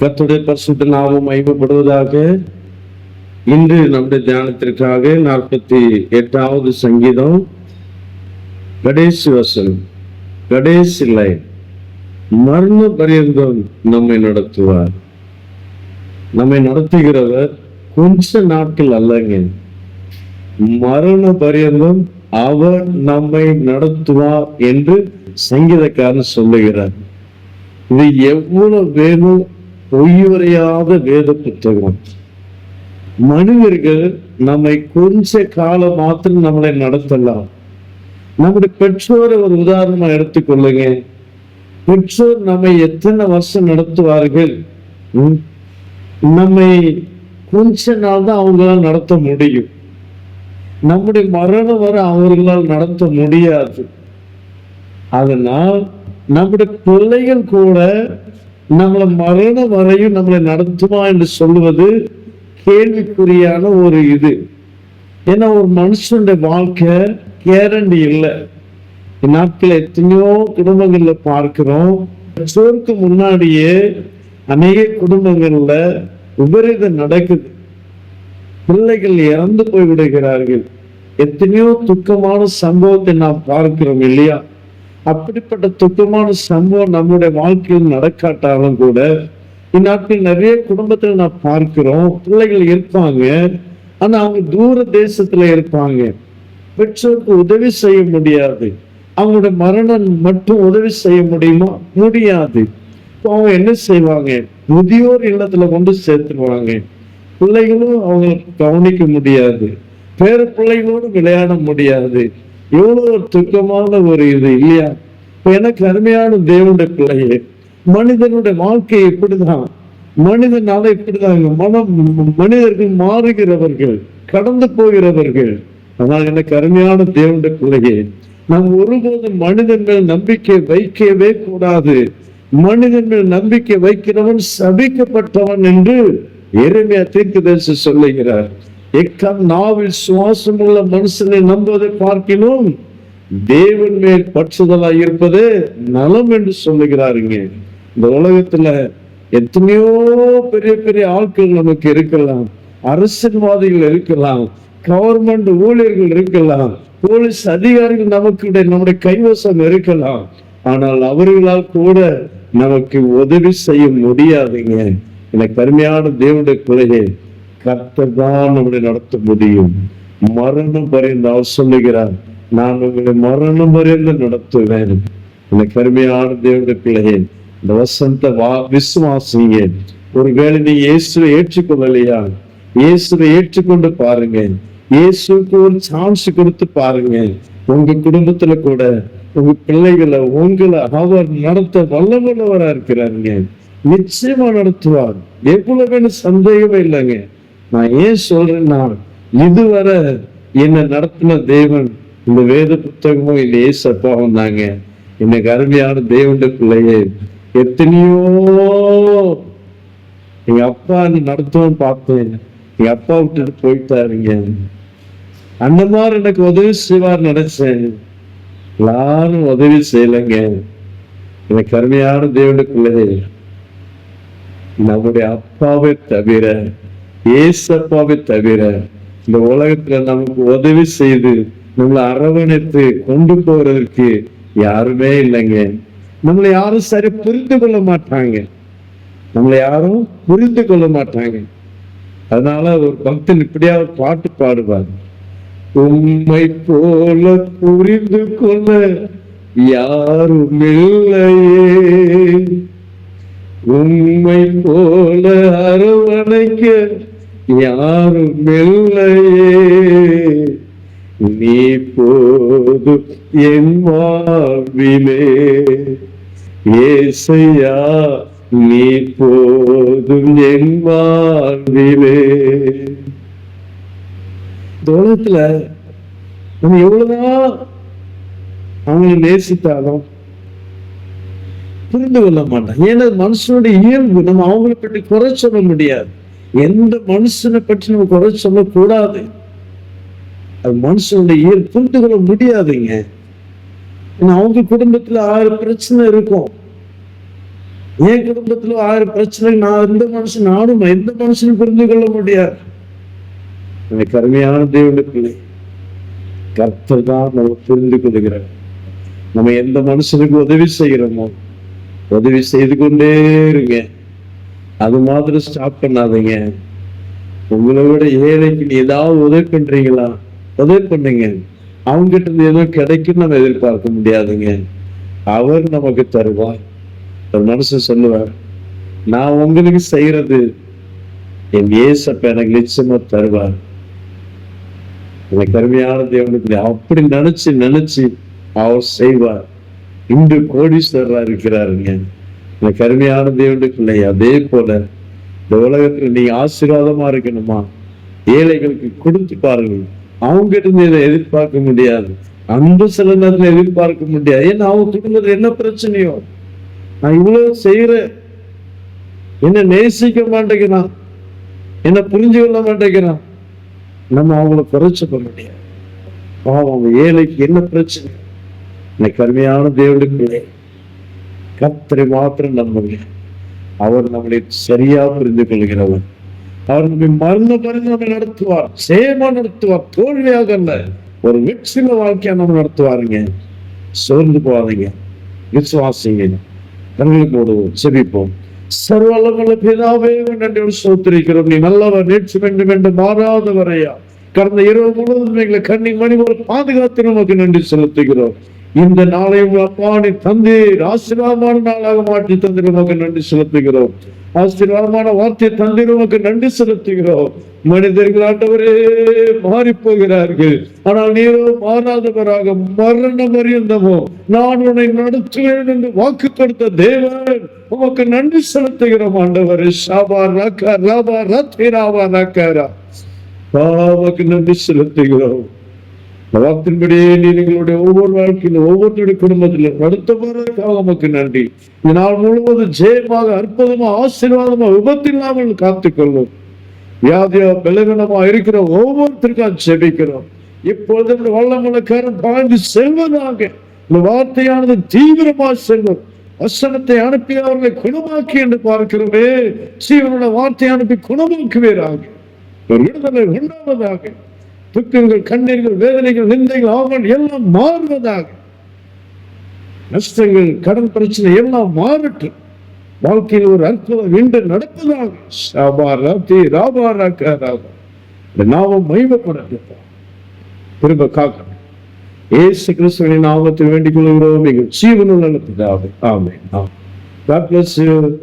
கத்துடைய பரிசுத்த நாமம் மகிமைப்படுவதாக இன்று நம்முடைய தியானத்திற்காக நாற்பத்தி எட்டாவது சங்கீதம். கடைசி வசனம். கடைசி லைன் மரண பரியந்தம் நம்மை நடத்துவார். நம்மை நடத்துகிறவர் கொஞ்ச நாட்கள் அல்லங்க. மரண பரியந்தம் அவர் நம்மை நடத்துவார் என்று சங்கீதக்காரன் சொல்லுகிறார். இது எவ்வளவு வேணும் பொய்யுரையாத வேத புத்தகம் மனிதர்கள் நம்மை கொஞ்ச காலம் மாத்திரம் நம்மளை நடத்தலாம். நம்முடைய பெற்றோரை ஒரு உதாரணமா எடுத்துக்கொள்ளுங்க பெற்றோர் நம்மை எத்தனை வருஷம் நடத்துவார்கள்? நம்மை கொஞ்ச நாள் தான் அவங்களால நடத்த முடியும். நம்முடைய மரணம் வரை அவர்களால் நடத்த முடியாது. அதனால் நம்முடைய பிள்ளைகள் கூட நம்மளை மரணம் வரையும் நம்மளை நடத்துமா என்று சொல்லுவது கேள்விக்குறியான ஒரு இது. ஏன்னா ஒரு மனுஷனுடைய வாழ்க்கை கேரண்டி இல்லை. இந்நாட்கள் எத்தனையோ குடும்பங்கள்ல பார்க்கிறோம் பெற்றோருக்கு முன்னாடியே அநேக குடும்பங்கள்ல விபரீதம் நடக்குது. பிள்ளைகள் இறந்து போய் விடுகிறார்கள் எத்தனையோ துக்கமான சம்பவத்தை நாம் பார்க்கிறோம் இல்லையா? அப்படிப்பட்ட துக்கமான சம்பவம் நம்முடைய வாழ்க்கையில் நடக்காட்டாலும் கூட இந்நாட்கள் நிறைய குடும்பத்தில் நான் பார்க்கிறோம் பிள்ளைகள் இருப்பாங்க ஆனா அவங்க தூர தேசத்துல இருப்பாங்க. பெற்றோருக்கு உதவி செய்ய முடியாது. அவங்களோட மரணம் மட்டும் உதவி செய்ய முடியுமா? முடியாது. இப்போ அவங்க என்ன செய்வாங்க? முதியோர் இல்லத்துல கொண்டு சேர்த்துருவாங்க. பிள்ளைகளும் அவங்க கவனிக்க முடியாது. பேர பிள்ளைகளோடு விளையாட முடியாது. எவ்வளவு துக்கமான ஒரு இது இல்லையா? இப்ப எனக்கு அருமையான தேவனுடைய பிள்ளையே மனிதனுடைய வாழ்க்கை இப்படிதான். மனிதனால இப்படிதான். மனம் மனிதர்கள் மாறுகிறவர்கள் கடந்து போகிறவர்கள். ஆனால் எனக்கு அருமையான தேவனுடைய பிள்ளையே நாம் ஒருபோதும் மனிதன் மேல் நம்பிக்கை வைக்கவே கூடாது. மனிதன் மேல் நம்பிக்கை வைக்கிறவன் சபிக்கப்பட்டவன் என்று எருமையா தீர்க்கதரிசி சொல்லுகிறார். நாவில் சுவாசமுள்ள மனுஷனை நம்புவதை பார்க்கினோம். தேவன் மேல் பற்றுதலா இருப்பது நலம் என்று சொல்லுகிறாருங்க இந்த உலகத்துல எத்தனையோ பெரிய பெரிய ஆட்கள் நமக்கு இருக்கலாம். அரசியல்வாதிகள் இருக்கலாம். கவர்மெண்ட் ஊழியர்கள் இருக்கலாம். போலீஸ் அதிகாரிகள் நமக்கு நம்முடைய கைவசம் இருக்கலாம். ஆனால் அவர்களால் கூட நமக்கு உதவி செய்ய முடியாதுங்க. எனக்கு அருமையான தேவனுடைய பிள்ளையே கர்த்தர் தான் நம்மளை நடத்த முடியும். மரணம் பரிந்து அவர் சொல்லுகிறார் நான் உங்களை மரணம் பரிந்து நடத்துவேன். இந்த கருமையான தேவனுடைய பிள்ளையே இந்த வசந்த வா விசுவாசிங்க ஒருவேளை நீ இயேசுவை ஏற்றுக்கொள்ளலையா? இயேசுவை ஏற்றுக்கொண்டு பாருங்க. இயேசுக்கு ஒரு சான்ஸ் கொடுத்து பாருங்க. உங்க குடும்பத்துல கூட உங்க பிள்ளைகளை உங்களை அவர் நடத்த வல்லவல்லவரா இருக்கிறாருங்க. நிச்சயமா நடத்துவார். எவ்வளவு சந்தேகமே இல்லைங்க. நான் ஏன் சொல்றேன்னா இதுவரை என்னை நடத்தின தேவன் இந்த வேத புத்தகமும் இந்த ஏசப்பா வந்தாங்க. தாங்க இன்னைக்கு அருமையான தேவனுடைய பிள்ளையே எத்தனையோ எங்க அப்பா நடத்துவோம் பார்த்தேன். எங்க அப்பா விட்டுட்டு போயிட்டாருங்க. அந்த மாதிரி எனக்கு உதவி செய்வார் நினைச்சேன். எல்லாரும் உதவி செய்யலைங்க. எனக்கு அருமையான தேவண்ட பிள்ளையே நம்முடைய அப்பாவை தவிர ஏசப்பாவை தவிர இந்த உலகத்துல நமக்கு உதவி செய்து நம்மளை அரவணைத்து கொண்டு போறதுக்கு யாருமே இல்லைங்க. நம்மளை யாரும் சரி புரிந்து கொள்ள மாட்டாங்க. நம்மளை யாரும் புரிந்து கொள்ள மாட்டாங்க. அதனால ஒரு பக்தன் இப்படியாவது பாட்டு பாடுவார். உண்மை போல புரிந்து கொள்ள யாரும் இல்லையே. உண்மை போல அரவணைக்க யாரும் இல்லையே. நீ போது என் வாழ்விலே. ஏசையா நீ போதும் என் வாழ்விலே. இந்த உலகத்துல நம்ம எவ்வளவுதான் அவங்களை நேசித்தாலும் புரிந்து கொள்ள மாட்டான். ஏன்னா மனுஷனுடைய இயல்பு. நம்ம அவங்களை பற்றி குறை சொல்ல முடியாது. எந்த மனுஷனை பற்றி நம்ம குறை சொல்லக்கூடாது. அது மனுஷனுடைய இயல் புரிந்து கொள்ள முடியாதுங்க. ஏன்னா அவங்க குடும்பத்துல ஆறு பிரச்சனை இருக்கும். என் குடும்பத்துல ஆறு பிரச்சனை நான் எந்த மனுஷன் நானும் எந்த மனுஷனும் புரிந்து கொள்ள முடியாது. எனக்கு அருமையான தேவனுக்குள்ளே கர்த்தர் தான் நம்ம புரிந்து கொள்கிறார் நம்ம எந்த மனுஷனுக்கு உதவி செய்கிறோமோ உதவி செய்து கொண்டே இருங்க. அது மாதிரி ஸ்டாப் பண்ணாதீங்க. உங்களை விட ஏழைக்கு நீ ஏதாவது உதவி பண்றீங்களா? உதவி பண்ணுங்க. அவங்க கிட்ட இருந்து எதுவும் கிடைக்கும் நம்ம எதிர்பார்க்க முடியாதுங்க. அவர் நமக்கு தருவார். ஒரு மனுஷன் சொல்லுவார் நான் உங்களுக்கு செய்யறது என் ஏசப்ப எனக்கு நிச்சயமா தருவார். எனக்கு கருமையான தேவனுக்கு அப்படி நினைச்சு நினைச்சு அவர் செய்வார். இன்று கோடீஸ்வரரா இருக்கிறாருங்க. எனக்கு அருமையான தேவனுக்குள்ளே அதே போல இந்த உலகத்துல நீங்க ஆசீர்வாதமா இருக்கணுமா? ஏழைகளுக்கு கொடுத்து பாருங்கள். அவங்க கிட்ட இருந்து இதை எதிர்பார்க்க முடியாது. அன்பு சில நேரத்தில் எதிர்பார்க்க முடியாது. ஏன்னா அவங்க குடும்பத்துல என்ன பிரச்சனையோ? நான் இவ்வளவு செய்யறேன் என்ன நேசிக்க மாட்டேங்கிறான். என்ன புரிஞ்சு கொள்ள மாட்டேங்கிறான். நம்ம அவங்கள குறைச்சு பண்ண முடியாது. பாவம் அவங்க ஏழைக்கு என்ன பிரச்சனை? இன்னைக்கு அருமையான தேவனுக்குள்ளே. கத்தரை மாத்திரம் நம்புங்க அவர் நம்மளை சரியா புரிந்து கொள்கிறவர் அவர் நம்மை மருந்து மருந்து நம்மை நடத்துவார். சேமா நடத்துவார். தோல்வியாக அல்ல. ஒரு வெற்றில வாழ்க்கையா நம்ம நடத்துவாருங்க. சோர்ந்து போவாதீங்க விசுவாசிங்க. கண்களை போடுவோம் செபிப்போம் சர்வலமுள்ள பிதாவே நன்றி சோத்திருக்கிறோம். நீ நல்லவர் நேற்று வேண்டும் என்று மாறாதவரையா கடந்த இரவு முழுவதும் எங்களை கண்ணி மணி ஒரு பாதுகாத்து நமக்கு நன்றி செலுத்துகிறோம். இந்த நாளை உங்கள் அப்பா நீ தந்தீர் ஆசீர்வாதமான நாளாக மாற்றி தந்திர உமக்கு நன்றி செலுத்துகிறோம். ஆசீர்வாதமான வார்த்தை தந்திர உமக்கு நன்றி செலுத்துகிறோம். மனிதர்கள் ஆண்டவரே மாறி போகிறார்கள் ஆனால் நீரோ மாறாதவராக மரணம் அறிந்தமோ நான் உன்னை நடத்துவேன் என்று வாக்கு கொடுத்த தேவன் உமக்கு நன்றி செலுத்துகிறோம் ஆண்டவரே. ஷாபா ராக்கா ராபா ரத்தி ராக்காரா உமக்கு நன்றி செலுத்துகிறோம். வாக்கின்படியே நீங்களுடைய எங்களுடைய ஒவ்வொரு வாழ்க்கையிலும் ஒவ்வொருத்தருடைய குடும்பத்திலும் நடத்த போறதுக்காக உமக்கு நன்றி. இந்த நாள் முழுவதும் ஜெயமாக அற்புதமா ஆசீர்வாதமா விபத்து இல்லாமல் காத்துக்கொள்ளும் வியாதியா பலவீனமா இருக்கிற ஒவ்வொருத்தருக்கும் ஜெபிக்கிறோம். இப்பொழுது இந்த வல்லமலக்காரன் பாய்ந்து செல்வதாக இந்த வார்த்தையானது தீவிரமா செல்லும். வசனத்தை அனுப்பி அவர்களை குணமாக்கி என்று பார்க்கிறோமே. சீவனோட வார்த்தை அனுப்பி குணமாக்குவேராக. விடுதலை உண்டாவதாக. துக்கங்கள் கண்ணீர்கள் வேதனைகள் நிந்தைகள் அவர்கள் எல்லாம் மாறுவதாக. நஷ்டங்கள் கடன் பிரச்சனை எல்லாம் மாறட்டும். வாழ்க்கையில் ஒரு அற்புதம் இன்று நடப்பதாக. ஷாபா ராத்தி ராபா ராக்கா ராபா. இந்த நாமம் மகிமைப்படட்டும். திரும்ப காக்கணும். ஏசு கிறிஸ்துவின் நாமத்தை வேண்டிக் கொள்கிறோம். எங்கள் ஜீவனுள்ள பிதாவே ஆமே ஆமென். God bless you.